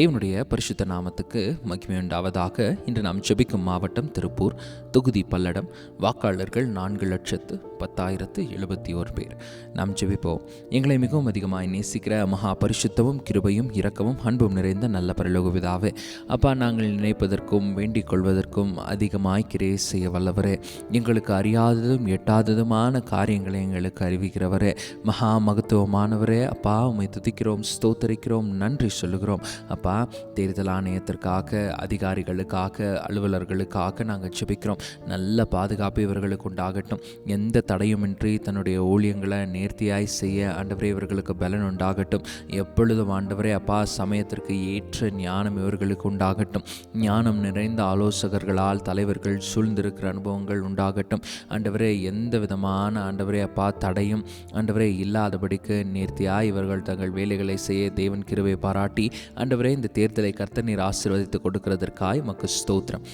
தேவனுடைய பரிசுத்த நாமத்துக்கு மகிமை உண்டாவதாக. இன்று நாம் ஜெபிக்கும் மாவட்டம் திருப்பூர் தொகுதி பல்லடம் வாக்காளர்கள் நான்கு லட்சத்து பத்தாயிரத்து எழுபத்தி ஓர் பேர். நாம் ஜெபிப்போம். எங்களை மிகவும் அதிகமாக நேசிக்கிற மகா பரிசுத்தமும் கிருபையும் இரக்கமும் அன்பும் நிறைந்த நல்ல பரலோகவிதாவே அப்பா நாங்கள் நினைப்பதற்கும் வேண்டிக் கொள்வதற்கும் அதிகமாய் கிரே செய்ய வல்லவரே எங்களுக்கு அறியாததும் எட்டாததுமான காரியங்களை எங்களுக்கு அறிவிக்கிறவரே மகா மகத்துவமானவரே அப்பா உமை துதிக்கிறோம் ஸ்தோத்தரிக்கிறோம் நன்றி சொல்லுகிறோம். அப்பா தேர்தல் ஆணையத்திற்காக அதிகாரிகளுக்காக அலுவலர்களுக்காக நாங்கள் ஜெபிக்கிறோம். நல்ல பாதுகாப்பு இவர்களுக்கு உண்டாகட்டும். எந்த தடையுமின்றி தன்னுடைய ஊழியங்களை நேர்த்தியாய் செய்ய ஆண்டவரே இவர்களுக்கு பலன் உண்டாகட்டும். எப்பொழுதும் ஆண்டவரே அப்பா சமயத்திற்கு ஏற்ற ஞானம் இவர்களுக்கு உண்டாகட்டும். ஞானம் நிறைந்த ஆலோசகர்களால் தலைவர்கள் சூழ்ந்திருக்கிற அனுபவங்கள் உண்டாகட்டும். ஆண்டவரே எந்த விதமான ஆண்டவரே அப்பா தடையும் ஆண்டவரே இல்லாதபடிக்கு நேர்த்தியாய் இவர்கள் தங்கள் வேலைகளை செய்ய தேவன் கிருவை பாராட்டி ஆண்டவரே இந்த தேர்தலை கர்த்தர் நீர் ஆசீர்வதித்து கொடுக்கிறதற்காய் மக்கு ஸ்தோத்திரம்.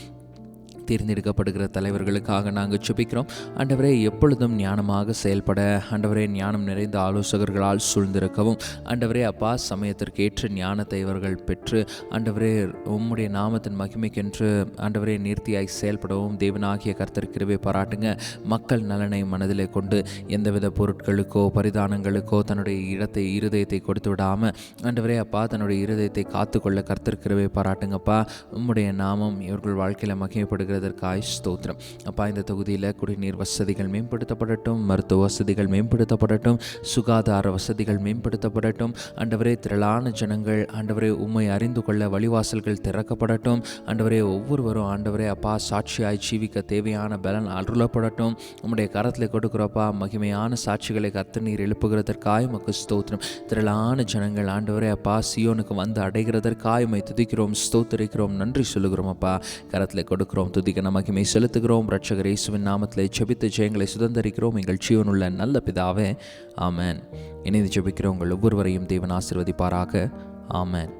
தேர்ந்தெடுக்கப்படுகிற தலைவர்களுக்காக நாங்கள் சுபிக்கிறோம் ஆண்டவரே எப்பொழுதும் ஞானமாக செயல்பட ஆண்டவரே ஞானம் நிறைந்த ஆலோசகர்களால் சூழ்ந்திருக்கவும். ஆண்டவரே அப்பா சமயத்திற்கு ஏற்ற ஞானத்தை இவர்கள் பெற்று ஆண்டவரே உம்முடைய நாமத்தின் மகிமைக்கென்று ஆண்டவரே நீர்த்தியாய் செயல்படவும் தேவனாகிய கர்த்தர் பாராட்டுங்க. மக்கள் நலனை மனதிலே கொண்டு எந்தவித பொருட்களுக்கோ பரிதானங்களுக்கோ தன்னுடைய இடத்தை இருதயத்தை கொடுத்து விடாமல் ஆண்டவரே அப்பா தன்னுடைய இருதயத்தை காத்துக்கொள்ள கர்த்தர் பாராட்டுங்கப்பா. உம்முடைய நாமம் இவர்கள் வாழ்க்கையில் மகிமைப்படுகிற மகிமைப்படுகிறதற்காய் ஸ்தோத்திரம். அப்பா இந்த தொகுதியில் குடிநீர் வசதிகள் மேம்படுத்தப்படட்டும் மருத்துவ வசதிகள் மேம்படுத்தப்படட்டும் சுகாதார வசதிகள் மேம்படுத்தப்படட்டும் ஆண்டவரே திரளான ஜனங்கள் ஆண்டவரே உம்மை அறிந்து கொள்ள வழிவாசல்கள் திறக்கப்படட்டும் ஆண்டவரே ஒவ்வொருவரும் ஆண்டவரே அப்பா சாட்சியாய் ஜீவிக்க தேவையான பலன் அருளப்படட்டும். உம்முடைய கரத்தில் கொடுக்குறப்பா மகிமையான சாட்சிகளை கத்து நீர் எழுப்புகிறதற்காய் உமக்கு ஸ்தோத்திரம். திரளான ஜனங்கள் ஆண்டவரே அப்பா சியோனுக்கு வந்து அடைகிறதற்காய் உமை துதிக்கிறோம் ஸ்தோத்தரிக்கிறோம் நன்றி சொல்லுகிறோம் அப்பா. கரத்தில் கொடுக்கிறோம் துதிக்க மகிமை செலுத்துகிறோம் ரட்சகர் இயேசுவின் நாமத்தில் செபித்து ஜெயங்களை சுதந்திரிக்கிறோம் எங்கள் ஜீவனுள்ள நல்ல பிதாவே ஆமேன் இணைந்து ஜெபிக்கிறோம் உங்கள் ஒவ்வொருவரையும் தேவன் ஆசிர்வதிப்பாராக ஆமேன்